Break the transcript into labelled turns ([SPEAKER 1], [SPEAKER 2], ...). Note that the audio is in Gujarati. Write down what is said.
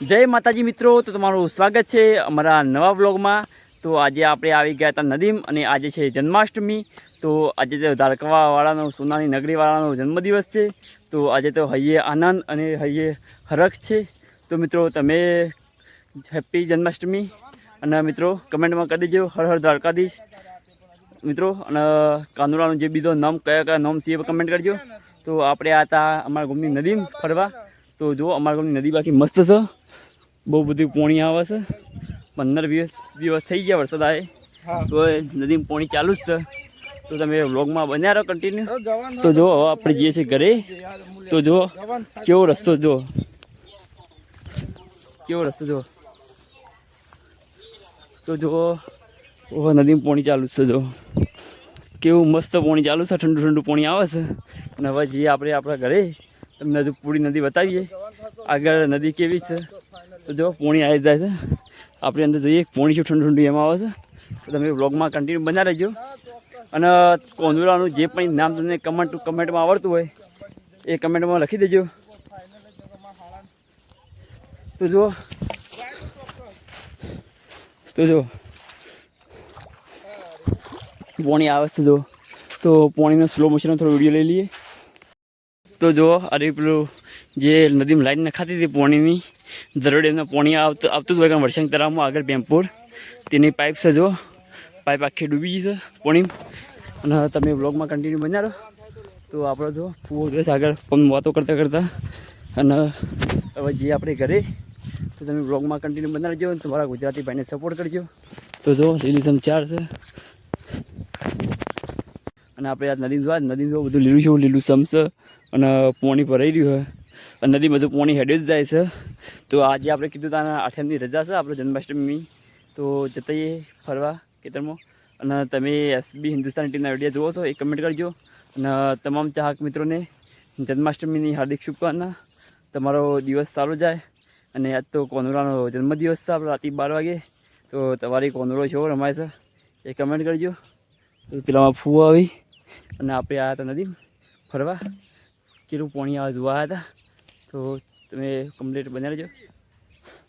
[SPEAKER 1] જય માતાજી મિત્રો, તો તમારું સ્વાગત છે અમારા નવા બ્લોગમાં તો આજે આપણે આવી ગયા હતા નદીમ અને આજે છે જન્માષ્ટમી. તો આજે તો ધારકવાવાળાનો, સોનાની નગરીવાળાનો જન્મદિવસ છે. તો આજે તો હૈયે આનંદ અને હૈયે હરખ છે. તો મિત્રો, તમે હેપી જન્માષ્ટમી. અને મિત્રો, કમેન્ટમાં કરી દેજો, હર હર દ્વારકાધીશ. મિત્રો, અને કાનુડાનો જે બીજો નામ, કયા કયા નામ છે એ કમેન્ટ કરજો. તો આપણે આ હતા અમારા ગામની નદી ફરવા. તો જો અમારા ગામની નદી બાકી મસ્ત છે. બહુ બધી પોણી આવે છે. પંદર વીસ દિવસ થઈ ગયા વરસાદ આવે. તો નદીમાં પોણી ચાલુ જ છે. તો તમે વ્લોગમાં બન્યા રહો કન્ટિન્યુ
[SPEAKER 2] તો
[SPEAKER 1] જો હવે આપણે જઈએ છીએ ઘરે. તો જો કેવો રસ્તો જો કેવો રસ્તો જો તો જો ઓહો, નદીમાં પાણી ચાલુ છે જો કેવું મસ્ત પોણી ચાલુ છે, ઠંડુ ઠંડુ પાણી આવે છે. અને હવે જઈએ આપણે આપણા ઘરે. તમને હજુ પૂરી નદી બતાવીએ. આગળ નદી કેવી છે? તો જો પોણી આવી જાય છે. આપણે અંદર જઈએ, પોણી શું ઠંડુ ઠંડુ એમાં આવે છે. તો તમે બ્લોગમાં કન્ટિન્યુ બના રહેજો. અને કોંદુરાનું જે પણ નામ તમને કમેન્ટ કમેન્ટમાં આવડતું હોય, એ કમેન્ટમાં લખી દેજો. તો જો તો જો પોણી આવે છે, જો. તો પોણીનો સ્લો મોશનનો થોડો વીડિયો લઈ લઈએ. તો જો અરે પેલું જે નદીમાં લાઈન નખાતી હતી પોણીની, દરોડે એમને પોણી આવતું આવતું હતું વરસાંગ તળાવમાં આગળ પેમ્પોર તેની પાઇપ છે, જો. પાઇપ આખી ડૂબી ગઈ છે પોણી અને તમે બ્લોગમાં કન્ટિન્યુ બનાવો તો આપણે જો ફૂવો જોઈશ આગળ ફોન વાતો કરતાં કરતાં. અને હવે જે આપણે ઘરે, તો તમે બ્લોગમાં કન્ટિન્યુ બનાવજો અને તમારા ગુજરાતી ભાઈને સપોર્ટ કરજો. તો જો લીલીસમ ચાર છે. અને આપણે આ નદી જોવા નદી જોવા બધું લીલું છે લીલું સમશે અને પોણી ભરાઈ રહ્યું છે. અને નદી બધું પોણી હેડે જ જાય છે. તો આજે આપણે કીધું તાના આઠમની રજા છે, આપણે જન્માષ્ટમી તો જતાઈએ ફરવા ખેતરમાં. અને તમે એસબી હિન્દુસ્તાન ટીમના વીડિયો જુઓ છો એ કમેન્ટ કરજો. અને તમામ ચાહક મિત્રોને જન્માષ્ટમીની હાર્દિક શુભકામના. તમારો દિવસ સારો જાય. અને આજ તો કોનુરાનો જન્મદિવસ છે, આપણે રાતે બાર વાગે. તો તમારી કોનુરો છો રમાય છે. એ કમેન્ટ કરજો. તો પેલામાં ફૂ આવી. અને આપણે આવ્યા હતા નદી ફરવા. કેટલું પાણી આવા જોવા હતા. તો તમે કમ્પ્લીટ બનાવી રહેજો